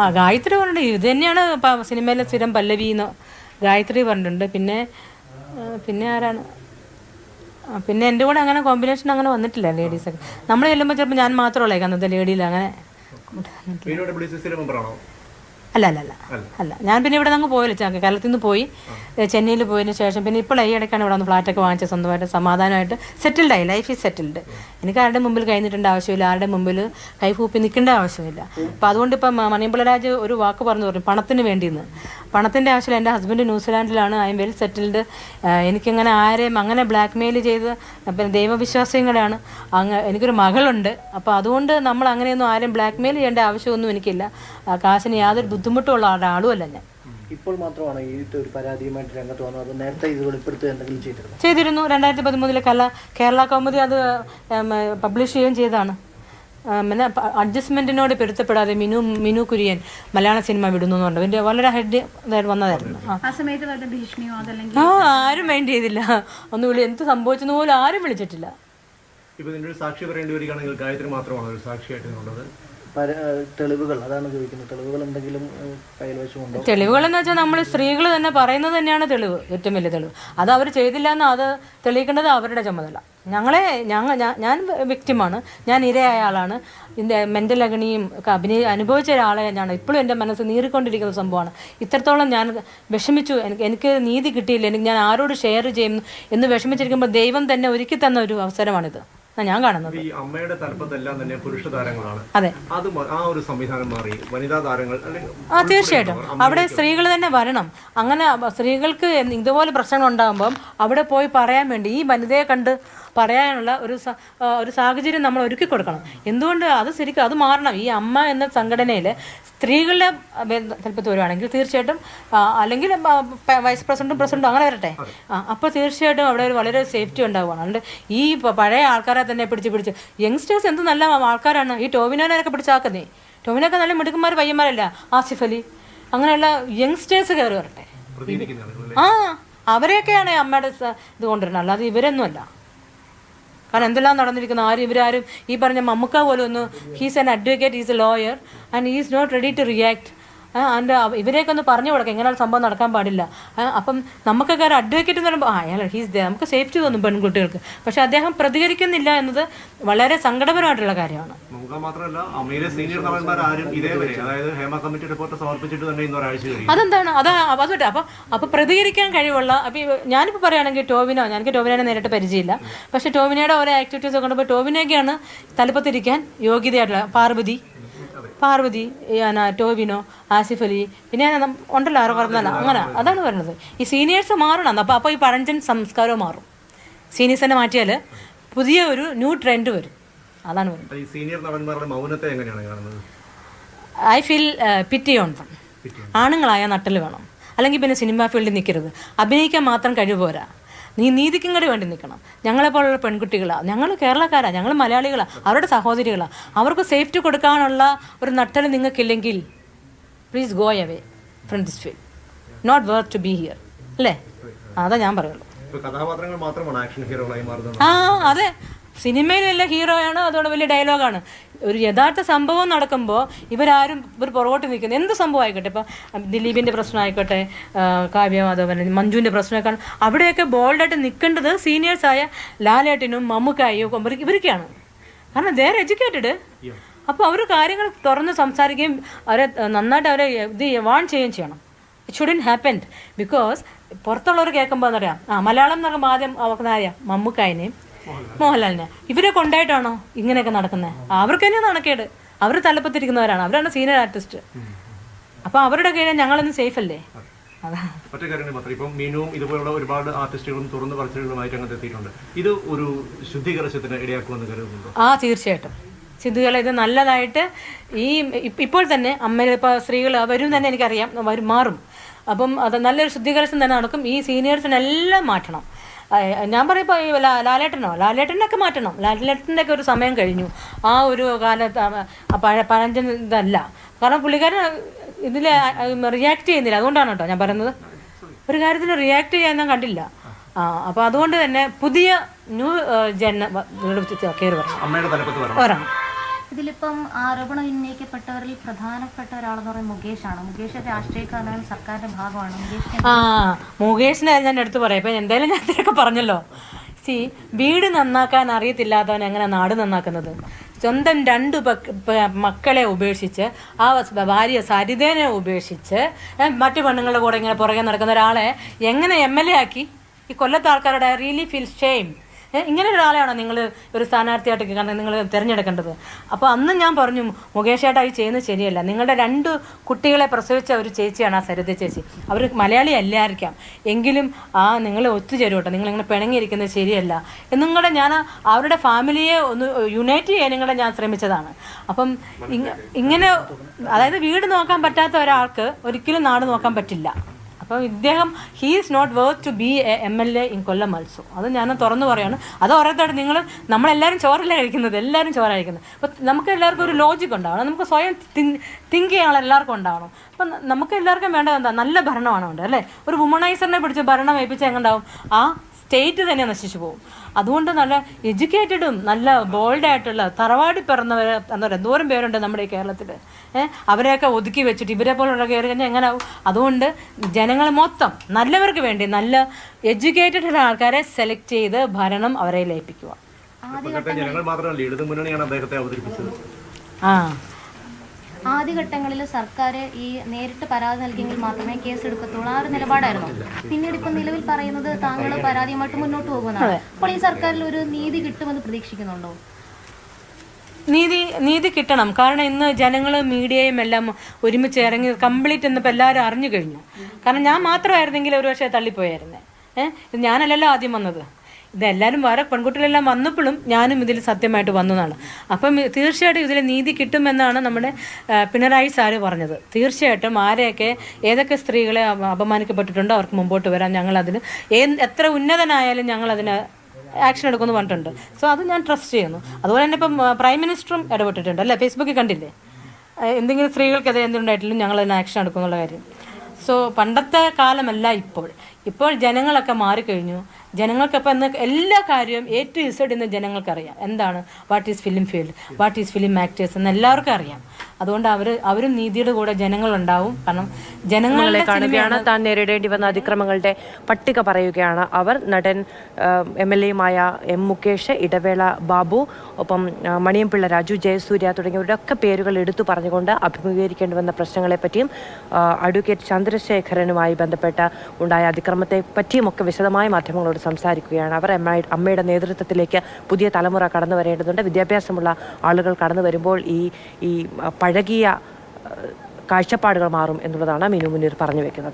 ആ ഗായത്രി പറഞ്ഞിട്ടുണ്ട്. ഇത് തന്നെയാണ് സിനിമയിലെ സ്ഥിരം പല്ലവി എന്ന് ഗായത്രി പറഞ്ഞിട്ടുണ്ട്. പിന്നെ പിന്നെ ആരാണ്? പിന്നെ എന്റെ കൂടെ അങ്ങനെ കോമ്പിനേഷൻ അങ്ങനെ വന്നിട്ടില്ല ലേഡീസൊക്കെ. നമ്മൾ ചെല്ലുമ്പോൾ ചിലപ്പോൾ ഞാൻ മാത്രമല്ലേ അന്നത്തെ ലേഡിയിൽ അങ്ങനെ അല്ല അല്ല അല്ല. അല്ല. ഞാൻ പിന്നെ ഇവിടെ നിന്ന് പോയില്ല. ചാ- കേരളത്തിൽ നിന്ന് പോയി ചെന്നൈയിൽ പോയതിന് ശേഷം പിന്നെ ഇപ്പോൾ ഈ ഇടയ്ക്കാണ് ഇവിടെ ഒന്ന് ഫ്ലാറ്റൊക്കെ വാങ്ങിച്ച സ്വന്തമായിട്ട്. സമാധാനമായിട്ട് സെറ്റിൽഡ് ആയി. ലൈഫ് ഈസ് സെറ്റിൽഡ് എനിക്ക് ആരുടെ മുമ്പിൽ കൈ നീട്ടേണ്ട ആവശ്യമില്ല. ആരുടെ മുമ്പിൽ കൈ കൂപ്പി നിൽക്കേണ്ട ആവശ്യമില്ല. അപ്പോൾ അതുകൊണ്ട് ഇപ്പം മണിയമ്പിളരാജ് ഒരു വാക്ക് പറഞ്ഞു പറഞ്ഞു പണത്തിന് വേണ്ടിയെന്ന് പണത്തിന്റെ ആവശ്യമില്ല. എന്റെ ഹസ്ബൻഡ് ന്യൂസിലാൻഡിലാണ്. ഐ എം വെൽ സെറ്റിൽഡ് എനിക്കങ്ങനെ ആരെയും അങ്ങനെ ബ്ലാക്ക് മെയിൽ ചെയ്ത് പിന്നെ ദൈവവിശ്വാസികളാണ് അങ്ങ് എനിക്കൊരു മകളുണ്ട്. അപ്പോൾ അതുകൊണ്ട് നമ്മൾ അങ്ങനെയൊന്നും ആരും ബ്ലാക്ക് മെയിൽ ചെയ്യേണ്ട ആവശ്യമൊന്നും എനിക്കില്ല. കാശിന് യാതൊരു ബുദ്ധിമുട്ടുള്ള ആളും അല്ല ഞാൻ. ഇപ്പോൾ മാത്രമാണ് ഈ ഒരു പരാതിയുമായിട്ട് രംഗത്ത് വന്നത്? അത് നേരത്തെ ഇത് വെളിപ്പെടുത്തി എന്തെങ്കിലും ചെയ്തിരുന്നു? ചെയ്തിരുന്നു. രണ്ടായിരത്തി പതിമൂന്നിലെ കല കേരള കൗമുദി അത് പബ്ലിഷ് ചെയ്യുകയും ചെയ്തതാണ്. ആ, പിന്നെ അഡ്ജസ്റ്റ്മെന്റിനോട് പൊരുത്തപ്പെടാതെ മിനു മിനു കുര്യൻ മലയാള സിനിമ വിടുന്നു എന്നുണ്ട് പിന്നെ വളരെ ഹെഡ് വന്നതായിരുന്നു. ആ. ആ സമയത്ത് വല്ല ഭീഷണിയോ അതല്ലെങ്കിൽ ആരും മൈൻഡ് ചെയ്തില്ല. ഒന്ന് വിളി എന്ത് സംഭവിച്ചെന്ന് പോലും ആരും വിളിച്ചിട്ടില്ല. ഇപ്പൊ നിന്റെ സാക്ഷി പറയേണ്ടി വരികയാണെങ്കിൽ ഗായത്രി മാത്രമാണ് ഒരു തെളിവുകൾ അതാണ് ചോദിക്കുന്നത്. തെളിവുകൾ എന്തെങ്കിലും ഏഹ് കയ്യിൽ തെളിവുകൾ തെളിവുകളെന്ന് വെച്ചാൽ നമ്മൾ സ്ത്രീകൾ തന്നെ പറയുന്നത് തന്നെയാണ് തെളിവ്. ഏറ്റവും വലിയ തെളിവ്. അത് അവർ ചെയ്തില്ല എന്ന് അത് തെളിയിക്കേണ്ടത് അവരുടെ ചുമതല. ഞങ്ങളെ ഞങ്ങൾ ഞാൻ വ്യക്തിമാണ്. ഞാൻ ഇരയായ ആളാണ്. ഇതിന്റെ മെന്റൽ അഗണിയും ഒക്കെ അഭിനയ അനുഭവിച്ച ഒരാളെ ഞാൻ ഇപ്പോഴും എന്റെ മനസ്സ് നീറിക്കൊണ്ടിരിക്കുന്ന സംഭവമാണ്. ഇത്രത്തോളം ഞാൻ വിഷമിച്ചു. എനിക്ക് എനിക്ക് നീതി കിട്ടിയില്ല. എനിക്ക് ഞാൻ ആരോട് ഷെയർ ചെയ്യും എന്ന് വിഷമിച്ചിരിക്കുമ്പോൾ ദൈവം തന്നെ ഒരുക്കി തന്ന ഒരു അവസരമാണിത്. ഞാൻ കാണുന്നത്. ഈ അമ്മയുടെ തലപ്പത്തെല്ലാം തന്നെ പുരുഷ താരങ്ങളാണ്. അതെ. അത് ആ ഒരു സംവിധാനം മാറി. വനിതാ താരങ്ങൾ ആ തീർച്ചയായിട്ടും. അവിടെ സ്ത്രീകൾ തന്നെ വരണം. അങ്ങനെ സ്ത്രീകൾക്ക് ഇതുപോലെ പ്രശ്നങ്ങൾ ഉണ്ടാകുമ്പം അവിടെ പോയി പറയാൻ വേണ്ടി ഈ വനിതയെ കണ്ട് പറയാനുള്ള ഒരു ഒരു സാഹചര്യം നമ്മൾ ഒരുക്കി കൊടുക്കണം എന്തുകൊണ്ട് അത് ശരിക്കും അത് മാറണം? ഈ അമ്മ എന്ന സംഘടനയിൽ സ്ത്രീകളുടെ തലപ്പത്ത് വരുവാണെങ്കിൽ തീർച്ചയായിട്ടും അല്ലെങ്കിൽ വൈസ് പ്രസിഡന്റും പ്രസിഡന്റും അങ്ങനെ വരട്ടെ. അപ്പോൾ തീർച്ചയായിട്ടും അവിടെ ഒരു വളരെ സേഫ്റ്റി ഉണ്ടാവുകയാണ്. അതുകൊണ്ട് ഈ പഴയ ആൾക്കാരെ തന്നെ പിടിച്ച് പിടിച്ച് യങ്സ്റ്റേഴ്സ് എന്ത് നല്ല ആൾക്കാരാണ്. ഈ ടോവിനോനൊക്കെ പിടിച്ചാക്കുന്നേ. ടോവിനൊക്കെ നല്ല മിടുക്കന്മാർ പയ്യന്മാരല്ല? ആസിഫ് അലി. അങ്ങനെയുള്ള യങ്സ്റ്റേഴ്സ് കയറി വരട്ടെ. ആ അവരെയൊക്കെയാണ് അമ്മയുടെ ഇത് കൊണ്ടുവരുന്നത്. അല്ലാതെ ഇവരൊന്നുമല്ല. കാരണം എന്തെല്ലാം നടന്നിരിക്കുന്നു? ആരും ഇവരാരും? ഈ പറഞ്ഞ മമ്മുക്ക പോലെ ഒന്ന് he's an advocate is a lawyer and is not ready to react and ഇവരെയൊക്കെ ഒന്ന് പറഞ്ഞു കൊടുക്കാം. ഇങ്ങനെ ഒരു സംഭവം നടക്കാൻ പാടില്ല. അപ്പം നമുക്കൊക്കെ ഒരു അഡ്വക്കേറ്റ് എന്ന് പറയുമ്പോൾ ആ അയാൾ ഹീസ് നമുക്ക് സേഫ്റ്റി തോന്നും പെൺകുട്ടികൾക്ക്. പക്ഷെ അദ്ദേഹം പ്രതികരിക്കുന്നില്ല എന്നത് വളരെ സങ്കടപരമായിട്ടുള്ള കാര്യമാണ്. മാത്രമല്ല അമ്മയിലെ സീനിയർ ആരും ഇതേവരെ അതായത് ഹേമ കമ്മിറ്റി റിപ്പോർട്ട് സമർപ്പിച്ചിട്ട് തന്നെ ഇന്ന് ഒരാഴ്ച അതെന്താണ്? അതാ അതുകൊണ്ട് അപ്പം അപ്പൊ പ്രതികരിക്കാൻ കഴിവുള്ള അപ്പൊ ഞാനിപ്പോ പറയുകയാണെങ്കിൽ ടോവിനോ എനിക്ക് ടോവിനോനെ നേരിട്ട് പരിചയമില്ല. പക്ഷെ ടോവിനയുടെ ഓരോ ആക്ടിവിറ്റീസ് ഒക്കെ കണ്ടപ്പോൾ ടോവിനൊക്കെയാണ് തലപ്പത്തിരിക്കാൻ യോഗ്യതയായിട്ടുള്ള പാർവതി പാർവതി ടോവിനോ ആസിഫ് അലി പിന്നെ ഉണ്ടല്ലോ ആരോ പറഞ്ഞല്ല അങ്ങനെ അതാണ് പറയുന്നത് ഈ സീനിയേഴ്സ് മാറണം അപ്പോൾ അപ്പോൾ ഈ പഴഞ്ചൻ സംസ്കാരവും മാറും. സീനിയേഴ്സിനെ മാറ്റിയാൽ പുതിയ ഒരു ന്യൂ ട്രെൻഡ് വരും. അതാണ് സീനിയർ നടന്മാരുടെ മൗനത്തെ എങ്ങനെയാണ് കാണുന്നത്? I feel pity on them ആണുങ്ങളായ നട്ടൽ വേണം. അല്ലെങ്കിൽ പിന്നെ സിനിമാ ഫീൽഡിൽ നിൽക്കരുത് അഭിനയിക്കാൻ മാത്രം കഴിവ് പോരാ നീ നീതിക്കും കൂടി വേണ്ടി നിൽക്കണം. ഞങ്ങളെപ്പോലുള്ള പെൺകുട്ടികളാണ് ഞങ്ങൾ കേരളക്കാരാണ് ഞങ്ങൾ മലയാളികളാണ് അവരുടെ സഹോദരികളാണ് അവർക്ക് സേഫ്റ്റി കൊടുക്കാനുള്ള ഒരു നട്ടൽ നിങ്ങൾക്കില്ലെങ്കിൽ please go away from this field not worth to be here അല്ലേ? അതാ ഞാൻ പറയുള്ളൂ. ആ അതെ. സിനിമയിലല്ല ഹീറോയാണ് അതുകൊണ്ട് വലിയ ഡയലോഗാണ്? ഒരു യഥാർത്ഥ സംഭവം നടക്കുമ്പോൾ ഇവരാരും ഇവർ പുറകോട്ട് നിൽക്കുന്നത് എന്ത് സംഭവം ആയിക്കോട്ടെ? ഇപ്പം ദിലീപിന്റെ പ്രശ്നം ആയിക്കോട്ടെ ആ, കാവ്യ മാധവൻ മഞ്ജുവിന്റെ പ്രശ്നമൊക്കെ അവിടെയൊക്കെ ബോൾഡായിട്ട് നിൽക്കേണ്ടത് സീനിയേഴ്സായ ലാലേട്ടനും മമ്മൂക്കായും ഇവർക്കാണ് കാരണം ദേർ എഡ്യൂക്കേറ്റഡ് അപ്പോൾ അവർ കാര്യങ്ങൾ തുറന്ന് സംസാരിക്കുകയും അവരെ നന്നായിട്ട് അവരെ ഇത് വാൺ ചെയ്യുകയും ചെയ്യണം. ഇറ്റ് ഷുഡൻ ഹാപ്പൻഡ് ബിക്കോസ് പുറത്തുള്ളവർ കേൾക്കുമ്പോൾ എന്നറിയാം ആ മലയാളം എന്ന് പറയുമ്പോൾ ആദ്യം അവർക്ക് മമ്മൂക്കായനെയും. മോഹൻലാലിനെ. ഇവരെ കൊണ്ടായിട്ടാണോ ഇങ്ങനെയൊക്കെ നടക്കുന്നത് അവർക്ക് തന്നെ നടക്കേട് അവർ തലപ്പത്തിരിക്കുന്നവരാണ്. അവരാണ് സീനിയർ ആർട്ടിസ്റ്റ് അപ്പൊ അവരുടെ കീഴിൽ ഞങ്ങളൊന്നും സേഫ് അല്ലേ? മറ്റേ കാര്യങ്ങൾ മാത്രം. ഇപ്പം മീനുവും ഇതുപോലുള്ള ഒരുപാട് ആർട്ടിസ്റ്റുകളും തുറന്നു പറച്ചിലുകളുമായി അങ്ങോട്ട് എത്തിയിട്ടുണ്ട് ഇത് ഒരു ശുദ്ധീകരണത്തിന് ഇടയാക്കുമെന്ന് കരുതുന്നുണ്ടോ? ആ തീർച്ചയായിട്ടും. ചിന്തകളെ ഇത് നല്ലതായിട്ട് ഈ ഇപ്പോൾ തന്നെ അമ്മ ഇപ്പോൾ സ്ത്രീകൾ വരും തന്നെ എനിക്കറിയാം വരും മാറും. അപ്പം അത് നല്ലൊരു ശുദ്ധീകരണം തന്നെ നടക്കും. ഈ സീനിയേഴ്സിനെല്ലാം മാറ്റണം. ഞാൻ പറയുമ്പോൾ ഈ ലാലേട്ടനോ? ലാലേട്ടനൊക്കെ മാറ്റണം. ലാലേട്ടന്റെ ഒക്കെ ഒരു സമയം കഴിഞ്ഞു. ആ ഒരു കാലത്ത് പഴഞ്ചൻ ഇതല്ല. കാരണം പുള്ളിക്കാരൻ ഇതിൽ റിയാക്ട് ചെയ്യുന്നില്ല. അതുകൊണ്ടാണ് കേട്ടോ ഞാൻ പറയുന്നത്. ഒരു കാര്യത്തിന് റിയാക്ട് ചെയ്യാൻ ഞാൻ കണ്ടില്ല. ആ അപ്പോൾ അതുകൊണ്ട് തന്നെ പുതിയ ന്യൂ ജന കയറി വരണം. വരണം. ഇതിലിപ്പം ആരോപണം ഉന്നയിക്കപ്പെട്ടവരിൽ പ്രധാനപ്പെട്ട ഒരാളെന്ന് പറയുന്നത് മുകേഷാണ്. മുകേഷ് രാഷ്ട്രീയക്കാരനാണ് സർക്കാരിന്റെ ഭാഗമാണ്. ആ മുകേഷിനെ ഞാൻ എടുത്തു പറയാം. ഇപ്പം എന്തായാലും ഞാൻ ഇതിലൊക്കെ പറഞ്ഞല്ലോ. സി വീട് നന്നാക്കാൻ അറിയത്തില്ലാത്തവൻ എങ്ങനെ നാട് നന്നാക്കുന്നത്? സ്വന്തം രണ്ട് മക്കളെ ഉപേക്ഷിച്ച് ആ ഭാര്യ സരിതേനെ ഉപേക്ഷിച്ച് മറ്റു പെണ്ണുങ്ങളുടെ കൂടെ ഇങ്ങനെ പുറകെ നടക്കുന്ന ഒരാളെ എങ്ങനെ എം എൽ എ ആക്കി? ഈ കൊല്ലത്തെ ആൾക്കാരുടെ റിയലി ഫീൽ ഷെയിം. ഇങ്ങനെ ഒരാളെയാണോ നിങ്ങൾ ഒരു സ്ഥാനാർത്ഥിയായിട്ട് കാരണം നിങ്ങൾ തിരഞ്ഞെടുക്കേണ്ടത്? അപ്പോൾ അന്ന് ഞാൻ പറഞ്ഞു മുകേഷ് ചേട്ടാ ഈ ചെയ്യുന്നത് ശരിയല്ല. നിങ്ങളുടെ രണ്ട് കുട്ടികളെ പ്രസവിച്ച ഒരു ചേച്ചിയാണ് ആ സരിത ചേച്ചി. അവർ മലയാളി അല്ലായിരിക്കാം. എങ്കിലും ആ നിങ്ങൾ ഒത്തുചേരും കേട്ടോ നിങ്ങളിങ്ങനെ പിണങ്ങിയിരിക്കുന്നത് ശരിയല്ല. എന്നും കൂടെ ഞാൻ അവരുടെ ഫാമിലിയെ ഒന്ന് യുണൈറ്റ് ചെയ്യാൻ നിങ്ങളെ ഞാൻ ശ്രമിച്ചതാണ്. അപ്പം ഇങ്ങനെ അതായത് വീട് നോക്കാൻ പറ്റാത്ത ഒരാൾക്ക് ഒരിക്കലും നാട് നോക്കാൻ പറ്റില്ല. അപ്പം ഇദ്ദേഹം he is not worth to be a M L A in Kollam മത്സോ അത് ഞാൻ തുറന്നു പറയാണ്. അത് ഓരോരുത്തരും നിങ്ങൾ നമ്മളെല്ലാവരും ചോറല്ല കഴിക്കുന്നത് എല്ലാവരും ചോറ കഴിക്കുന്നത്. അപ്പോൾ നമുക്ക് എല്ലാവർക്കും ഒരു ലോജിക് ഉണ്ടാവണം. നമുക്ക് സ്വയം തിങ്ക് ചെയ്യാനുള്ള എല്ലാവർക്കും ഉണ്ടാവണം. അപ്പം നമുക്ക് എല്ലാവർക്കും വേണ്ടത് എന്താ? നല്ല ഭരണമാണ് വേണ്ടത് അല്ലേ? ഒരു വുമണൈസറിനെ പിടിച്ച് ഭരണം ഏൽപ്പിച്ച് എങ്ങുണ്ടാവും ആ സ്റ്റേറ്റ് തന്നെ നശിച്ചു പോകും. അതുകൊണ്ട് നല്ല എഡ്യൂക്കേറ്റഡും നല്ല ബോൾഡായിട്ടുള്ള തറവാടി പിറന്നവർ എന്താ പറയുക എന്തോരം പേരുണ്ട് നമ്മുടെ ഈ കേരളത്തിൽ ഏഹ് അവരെയൊക്കെ ഒതുക്കി വെച്ചിട്ട് ഇവരെ പോലുള്ള കയറി കഴിഞ്ഞാൽ എങ്ങനെയാവും അതുകൊണ്ട് ജനങ്ങൾ മൊത്തം നല്ലവർക്ക് വേണ്ടി നല്ല എഡ്യൂക്കേറ്റഡ് ആൾക്കാരെ സെലക്ട് ചെയ്ത് ഭരണം അവരെ ലയിപ്പിക്കുക. ആ. ആദ്യഘട്ടങ്ങളിൽ സർക്കാർ ഈ നേരിട്ട് പരാതി നൽകിയെങ്കിൽ മാത്രമേ കേസ് എടുക്കത്തുള്ളൂ ആ ഒരു നിലപാടായിരുന്നു. പിന്നീട് ഇപ്പം നിലവിൽ പറയുന്നത് താങ്കൾ പരാതിയുമായിട്ട് മുന്നോട്ട് പോകുന്നതാണ്. അപ്പോൾ ഈ സർക്കാരിൽ ഒരു നീതി കിട്ടുമെന്ന് പ്രതീക്ഷിക്കുന്നുണ്ടോ? നീതി നീതി കിട്ടണം. കാരണം ഇന്ന് ജനങ്ങൾ മീഡിയയും എല്ലാം ഒരുമിച്ച് ഇറങ്ങി കംപ്ലീറ്റ് എന്നിപ്പോൾ എല്ലാവരും അറിഞ്ഞു കഴിഞ്ഞു. കാരണം ഞാൻ മാത്രമായിരുന്നെങ്കിൽ ഒരു പക്ഷേ തള്ളിപ്പോയായിരുന്നേ. ഏഹ് ഇത് ഞാനല്ലല്ലോ ആദ്യം വന്നത്. ഇതെല്ലാവരും വേറെ പെൺകുട്ടികളെല്ലാം വന്നപ്പോഴും ഞാനും ഇതിൽ സത്യമായിട്ട് വന്നതാണ്. അപ്പം തീർച്ചയായിട്ടും ഇതിൽ നീതി കിട്ടുമെന്നാണ് നമ്മുടെ പിണറായി സാറ് പറഞ്ഞത്. തീർച്ചയായിട്ടും ആരെയൊക്കെ ഏതൊക്കെ സ്ത്രീകളെ അപ- അപമാനിക്കപ്പെട്ടിട്ടുണ്ടോ അവർക്ക് മുമ്പോട്ട് വരാൻ ഞങ്ങളതിന് എത്ര ഉന്നതനായാലും ഞങ്ങളതിന് ആക്ഷൻ എടുക്കുമെന്ന് പറഞ്ഞിട്ടുണ്ട്. സോ അത് ഞാൻ ട്രസ്റ്റ് ചെയ്യുന്നു. അതുപോലെ തന്നെ ഇപ്പം പ്രൈം മിനിസ്റ്ററും ഇടപെട്ടിട്ടുണ്ട്. അല്ലേ? ഫേസ്ബുക്കിൽ കണ്ടില്ലേ? എന്തെങ്കിലും സ്ത്രീകൾക്കെതിരെ എന്തുണ്ടായിട്ടില്ല ഞങ്ങൾ അതിന് ആക്ഷൻ എടുക്കുന്നുള്ള കാര്യം. സോ പണ്ടത്തെ കാലമല്ല ഇപ്പോൾ. ഇപ്പോൾ ജനങ്ങളൊക്കെ മാറിക്കഴിഞ്ഞു. ജനങ്ങൾക്കപ്പോൾ എന്ന എല്ലാ കാര്യവും എ ടു ഇസഡ് ഇന്ന് ജനങ്ങൾക്കറിയാം. എന്താണ്? What is film field what is film actors എന്ന് എല്ലാവർക്കും അറിയാം. അതുകൊണ്ട് അവർ അവരും നീതിയുടെ കൂടെ ജനങ്ങളുണ്ടാവും. കാരണം ജനങ്ങളെ കാണുകയാണ് താൻ നേരിടേണ്ടി വന്ന അതിക്രമങ്ങളുടെ പട്ടിക പറയുകയാണ് അവർ. നടൻ എം എൽ എയുമായ എം മുകേഷ് ഇടവേള ബാബു ഒപ്പം മണിയംപിള്ള രാജു ജയസൂര്യ തുടങ്ങിയവരുടെ ഒക്കെ പേരുകൾ എടുത്തു പറഞ്ഞുകൊണ്ട് അഭിമുഖീകരിക്കേണ്ടി വന്ന പ്രശ്നങ്ങളെപ്പറ്റിയും അഡ്വക്കേറ്റ് ചന്ദ്രശേഖരനുമായി ബന്ധപ്പെട്ട ഉണ്ടായ അതിക്രമത്തെ പറ്റിയും ഒക്കെ വിശദമായി മാധ്യമങ്ങളോട് സംസാരിക്കുകയാണ്. അവർ അമ്മയുടെ നേതൃത്വത്തിലേക്ക് പുതിയ തലമുറ കടന്നു വരേണ്ടതുണ്ട്. വിദ്യാഭ്യാസമുള്ള ആളുകൾ കടന്നു വരുമ്പോൾ ഈ ഈ പഴകിയ കാഴ്ചപ്പാടുകൾ മാറും എന്നുള്ളതാണ് മീനു മുന്നീർ പറഞ്ഞു വെക്കുന്നത്.